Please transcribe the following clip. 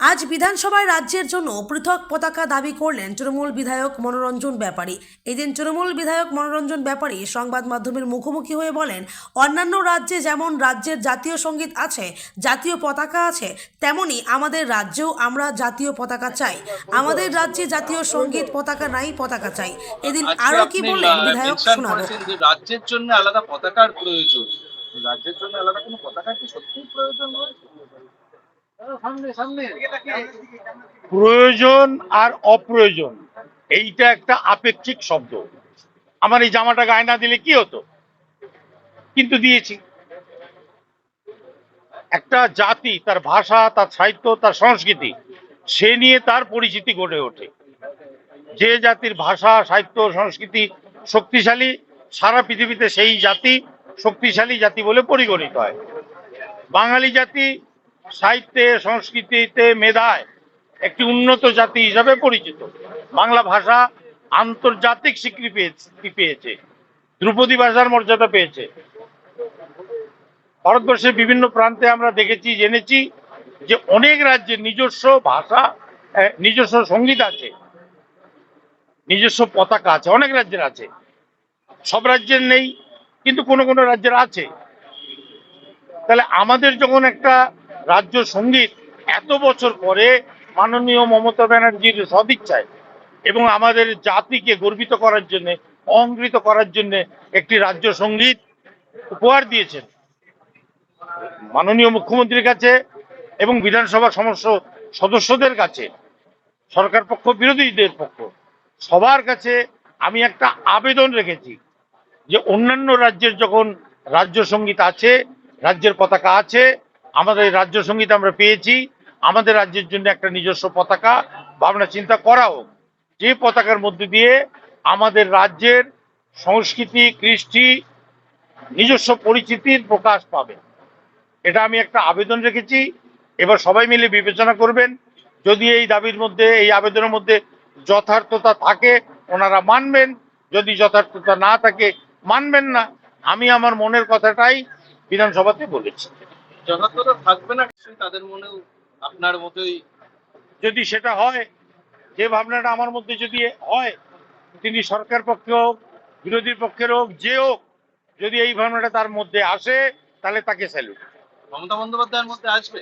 আজ বিধানসভায় রাজ্যের জন্য পৃথক পতাকা দাবি করলেন তৃণমূল বিধায়ক মনোরঞ্জন ব্যাপারী। এদিন তৃণমূল বিধায়ক মনোরঞ্জন ব্যাপারী সংবাদ মাধ্যমের মুখোমুখি হয়ে বলেন অন্যান্য রাজ্যে যেমন রাজ্যের জাতীয় সংগীত আছে জাতীয় পতাকা আছে তেমনি আমাদের রাজ্যেও আমরা জাতীয় পতাকা চাই। আমাদের রাজ্যে জাতীয় সংগীত পতাকা নাই পতাকা চাই। এদিন আরও কি বললেন বিধায়ক শোনাবো? রাজ্যের জন্য আলাদা পতাকার প্রয়োজন। রাজ্যের জন্য আলাদা কোনো পতাকা কি সত্যি প্রয়োজন প্রয়োজন আর অপ্রয়োজন, এইটা একটা আপেক্ষিক শব্দ। আমার এই জামাটা গায়ে না দিলে কি হতো? কিন্তু দিয়েছি। একটা জাতি, তার ভাষা, তার সাহিত্য, তার সংস্কৃতি, সে নিয়ে তার পরিচিতি গড়ে ওঠে। যে জাতির ভাষা, সাহিত্য, সংস্কৃতি শক্তিশালী, সারা পৃথিবীতে সেই জাতি শক্তিশালী জাতি বলে পরিগণিত হয়। বাঙালি জাতি সাহিত্যে, সংস্কৃতিতে মেধায় একটি উন্নত জাতি হিসাবে পরিচিত। বাংলা ভাষা আন্তর্জাতিক স্বীকৃতি পেয়েছে- ধ্রুপদী ভাষার মর্যাদা পেয়েছে। ভারতবর্ষের বিভিন্ন প্রান্তে আমরা দেখেছি, জেনেছি যে অনেক রাজ্যে নিজস্ব ভাষা নিজস্ব সংগীত আছে, নিজস্ব পতাকা আছে, অনেক রাজ্যের আছে। সব রাজ্যের নেই, কিন্তু কোনো কোনো রাজ্যের আছে। তাহলে আমাদের যখন একটা রাজ্য সংগীত এত বছর পরে মাননীয় মমতা ব্যানার্জির সদিচ্ছায় এবং আমাদের জাতিকে গর্বিত করার জন্য অহংকৃত করার জন্য একটি রাজ্য সংগীত উপহার দিয়েছেন মাননীয় মুখ্যমন্ত্রীর কাছে এবং বিধানসভা সমস্ত সদস্যদের কাছে, সরকার পক্ষ, বিরোধীদের পক্ষ। সবার কাছে আমি একটা আবেদন রেখেছি যে অন্যান্য রাজ্যের যখন রাজ্য সংগীত আছে, রাজ্যের পতাকা আছে আমাদের রাজ্য সংগীত আমরা পেয়েছি, আমাদের রাজ্যের জন্য একটা নিজস্ব পতাকা। ভাবনা চিন্তা করা হোক, যে পতাকার মধ্যে দিয়ে আমাদের রাজ্যের সংস্কৃতি, কৃষ্টি, নিজস্ব পরিচিতির প্রকাশ পাবে। এটা আমি একটা আবেদন রেখেছি। এবার সবাই মিলে বিবেচনা করবেন, যদি এই দাবির মধ্যে, এই আবেদনের মধ্যে যথার্থতা থাকে, ওনারা মানবেন। যদি যথার্থতা না থাকে, মানবেন না। আমি আমার মনের কথাটাই বিধানসভাতে বলেছি। যথার্থতা থাকবে না তাদের মনেও আপনার মতোই যদি সেটা হয় যে ভাবনাটা আমার মধ্যে যদি হয় তিনি সরকার পক্ষে হোক বিরোধী পক্ষের হোক যে হোক যদি এই ভাবনাটা তার মধ্যে আসে তাহলে তাকে স্যালুট মমতা বন্দ্যোপাধ্যায়ের মধ্যে আসবে?